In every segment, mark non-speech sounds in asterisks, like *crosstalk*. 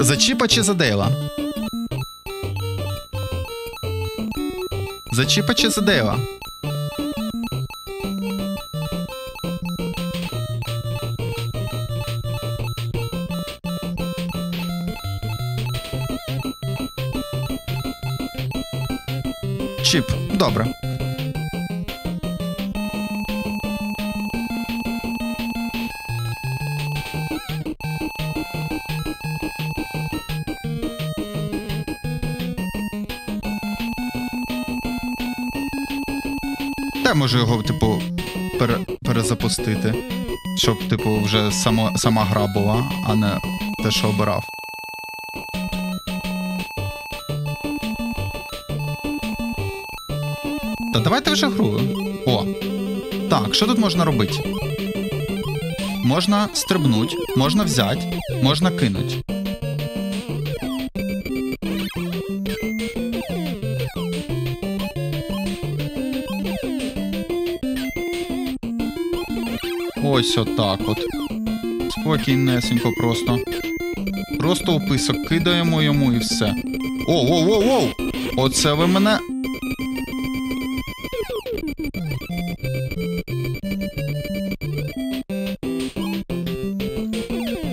За Чіпа чи за Дейла? За Чіпа чи за Дейла? Чіп, добре. Та можу його, типу, пере, перезапустити. Щоб, типу, вже само, сама гра була, а не те, що обирав. Та давайте вже гру. О. Так, що тут можна робити? Можна стрибнуть, можна взяти, можна кинуть. Ось отак от. Спокійнесенько просто. Просто описок кидаємо йому і все. О, воу, воу, воу! Оце ви мене.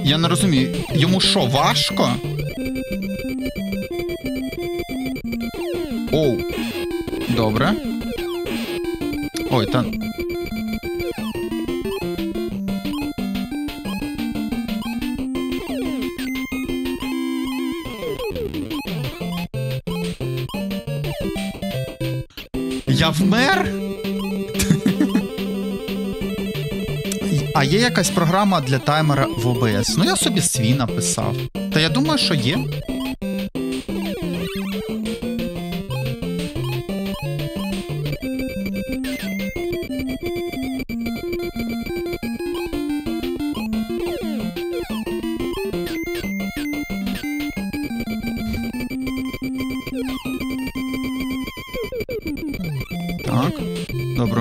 Я не розумію, йому що, важко? Оу. Добре. Ой, та. Я вмер? А є якась програма для таймера в ОБС? Ну я собі свій написав. Та я думаю, що є.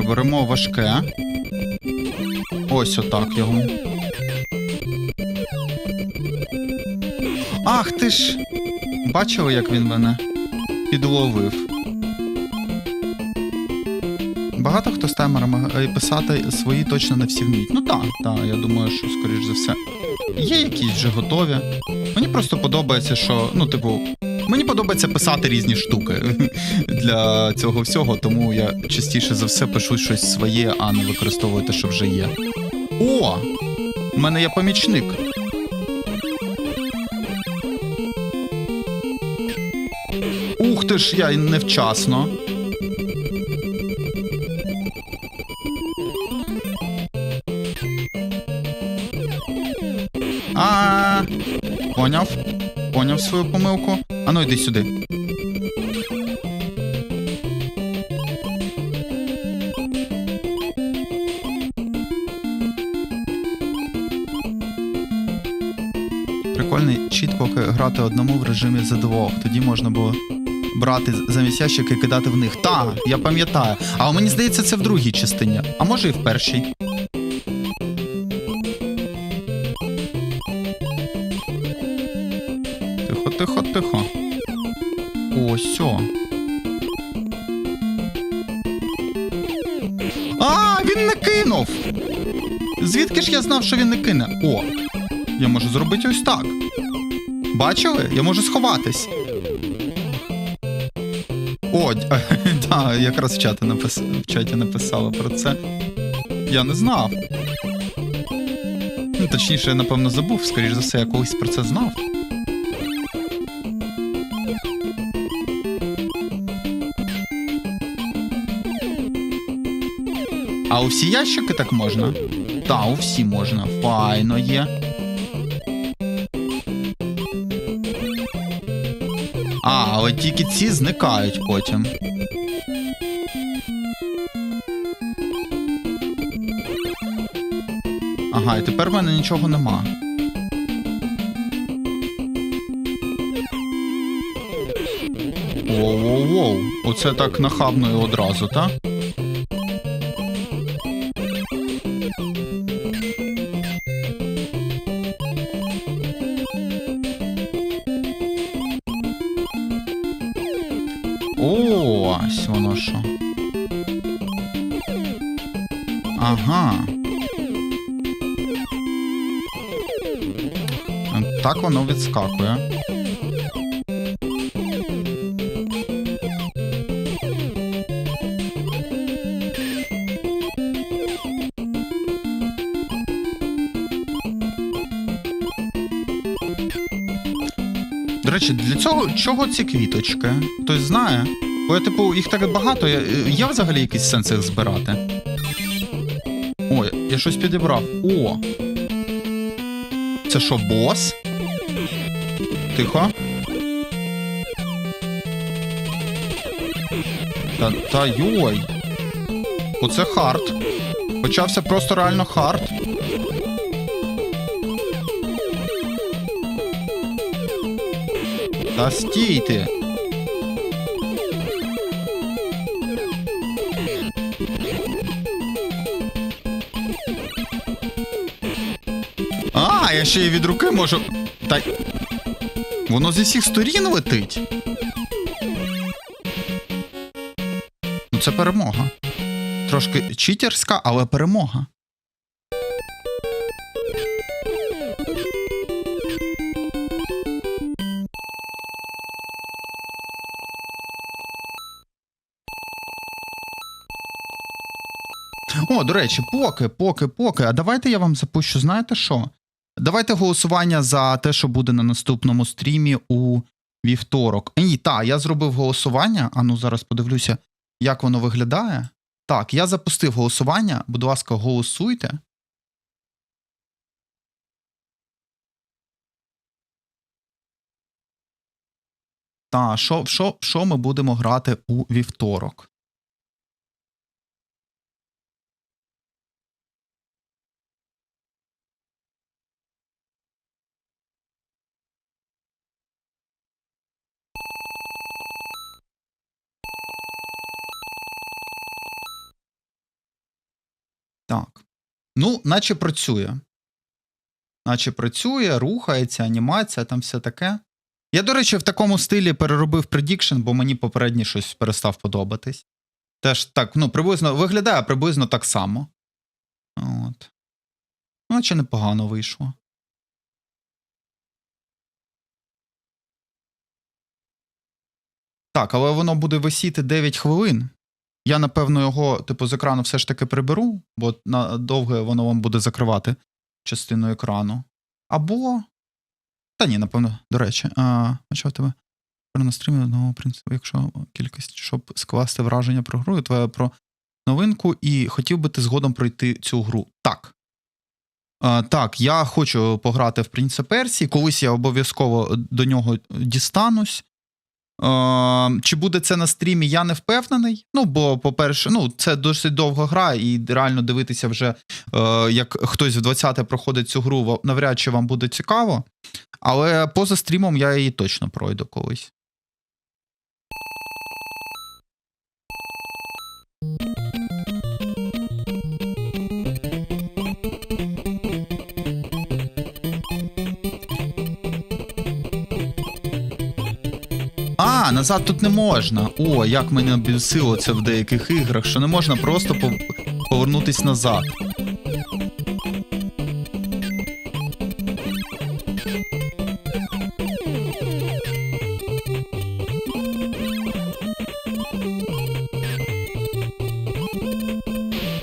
Беремо важке. Ось отак його. Ах ти ж! Бачили, як він мене підловив. Багато хто з таймерами е, писати свої точно не всі вміють. Ну так, так, я думаю, що, скоріш за все. Є якісь вже готові. Мені просто подобається, що, ну, типу, мені подобається писати різні штуки *laughs* для цього всього, тому я частіше за все пишу щось своє, а не використовую те, що вже є. О! У мене є помічник. Ух ти ж, я невчасно. А, поняв. Поняв свою помилку. Ану, йди сюди. Прикольний чіт, поки грати одному в режимі за двох. Тоді можна було брати замість ящики і кидати в них. Та, я пам'ятаю. А мені здається, це в другій частині. А може і в першій. Тихо, тихо, тихо. Ось. о. А, він не кинув! Звідки ж я знав, що він не кине? О, я можу зробити ось так. Бачили? Я можу сховатись. О, так, *laughs* якраз в чаті, напис... в чаті написала про це. Я не знав. Ну, точніше, я напевно забув, скоріш за все, я колись про це знав. А у всі ящики так можна? Та, у всі можна. Файно є. А, але тільки ці зникають потім. Ага, і тепер в мене нічого нема. Воу-воу-воу. Оце так нахабно і одразу, так? Ага. Так воно відскакує. До речі, для цього чого ці квіточки? Хтось знає? Бо я, типу, їх так багато. Є взагалі якийсь сенс їх збирати? Я щось підібрав. О! Це що, бос? Тихо. Та, та йой. Оце хард. Почався просто реально хард. Та стійте. А, я ще й від руки можу. Та. Воно зі всіх сторін летить. Ну, це перемога. Трошки читерська, але перемога. О, до речі, поки, поки, поки. А давайте я вам запущу, знаєте що? Давайте голосування за те, що буде на наступному стрімі у вівторок. Ні, так, я зробив голосування. А ну зараз подивлюся, як воно виглядає. Так, я запустив голосування. Будь ласка, голосуйте. Та, що, що, що ми будемо грати у вівторок? Так. Ну, наче працює. Наче працює, рухається, анімація, там все таке. Я, до речі, в такому стилі переробив предікшн, бо мені попередній щось перестав подобатись. Теж так, ну, приблизно виглядає приблизно так само. От. Ну, Наче непогано вийшло. Так, але воно буде висіти 9 хвилин. Я, напевно, його, типу, з екрану все ж таки приберу, бо на довге воно вам буде закривати частину екрану. Або. Та ні, напевно, до речі, а, тебе? На стрімі одного принципу, якщо кількість, щоб скласти враження про гру, твоя про новинку, і хотів би ти згодом пройти цю гру. Так. А, так, я хочу пограти в Принца Персії. Колись я обов'язково до нього дістанусь. Е, Чи буде це на стрімі, я не впевнений. Ну, бо, по-перше, ну, це досить довга гра, і реально дивитися вже, е, як хтось в 20-те проходить цю гру, навряд чи вам буде цікаво. Але поза стрімом я її точно пройду колись. А, назад тут не можна. О, як мене обісило це в деяких іграх, що не можна просто пов... повернутись назад.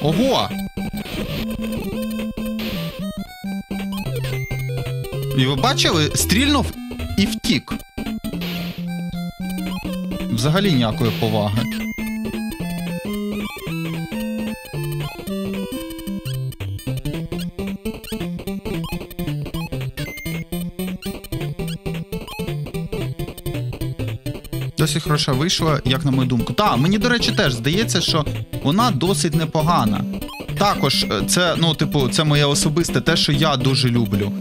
Ого! І ви бачили? Стрільнув і втік. Взагалі ніякої поваги. Досить хороша вийшла, як на мою думку. Та, мені, до речі, теж здається, що вона досить непогана. Також е, це, ну, типу, це моє особисте те, що я дуже люблю.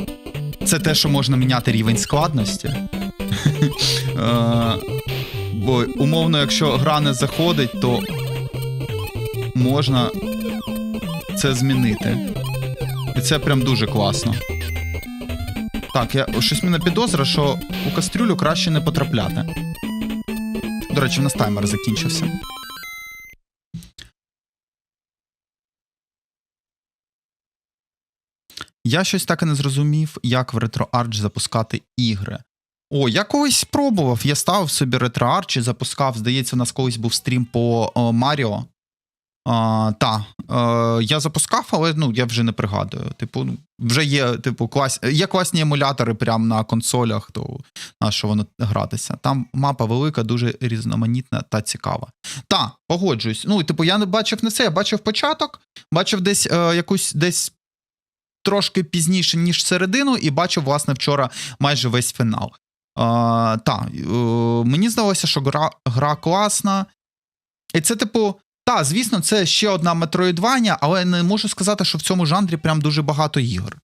Це те, що можна міняти рівень складності. *laughs* Бо умовно, якщо гра не заходить, то можна це змінити. І це прям дуже класно. Так, я щось мене підозра, що у кастрюлю краще не потрапляти. До речі, в нас таймер закінчився. Я щось так і не зрозумів, як в RetroArch запускати ігри. О, я колись пробував. Я ставив собі RetroArch і запускав. Здається, у нас колись був стрім по о, Маріо. А, е, я запускав, але ну, я вже не пригадую. Типу, ну, вже є, типу, клас... є класні емулятори прямо на консолях, то на що воно гратися. Там мапа велика, дуже різноманітна та цікава. Та, погоджуюсь. Ну, типу, я не бачив не це, я бачив початок, бачив десь е, якусь десь трошки пізніше, ніж середину, і бачив, власне, вчора майже весь фінал. Та, е, мені здалося, що гра, гра класна. І це, типу, та, звісно, це ще одна метроїдвання, але не можу сказати, що в цьому жанрі прям дуже багато ігор.